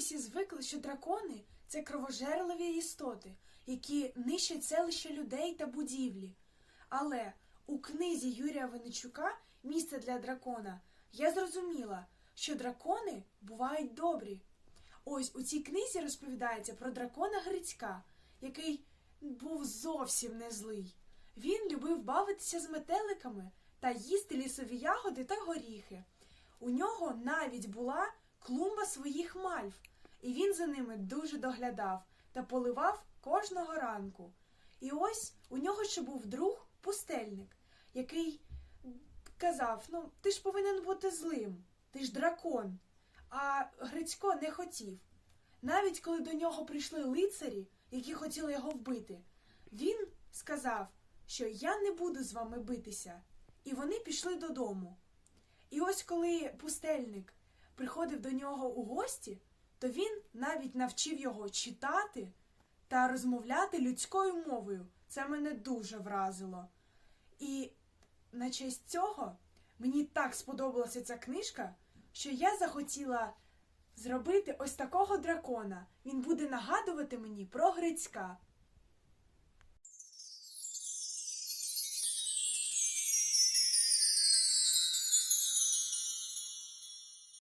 всі звикли, що дракони це кровожерливі істоти, які нищать селища людей та будівлі. Але у книзі Юрія Винничука Місце для дракона я зрозуміла, що дракони бувають добрі. Ось у цій книзі розповідається про дракона Грицька, який був зовсім не злий. Він любив бавитися з метеликами та їсти лісові ягоди та горіхи. У нього навіть була клумба своїх мальв, і він за ними дуже доглядав та поливав кожного ранку. І ось у нього ще був друг пустельник, який казав: Ну, ти ж повинен бути злим, ти ж дракон. А Грицько не хотів. Навіть коли до нього прийшли лицарі, які хотіли його вбити, він сказав, що я не буду з вами битися. І вони пішли додому. І ось коли пустельник приходив до нього у гості, то він навіть навчив його читати та розмовляти людською мовою. Це мене дуже вразило. І на честь цього мені так сподобалася ця книжка, що я захотіла зробити ось такого дракона. Він буде нагадувати мені про Грицька.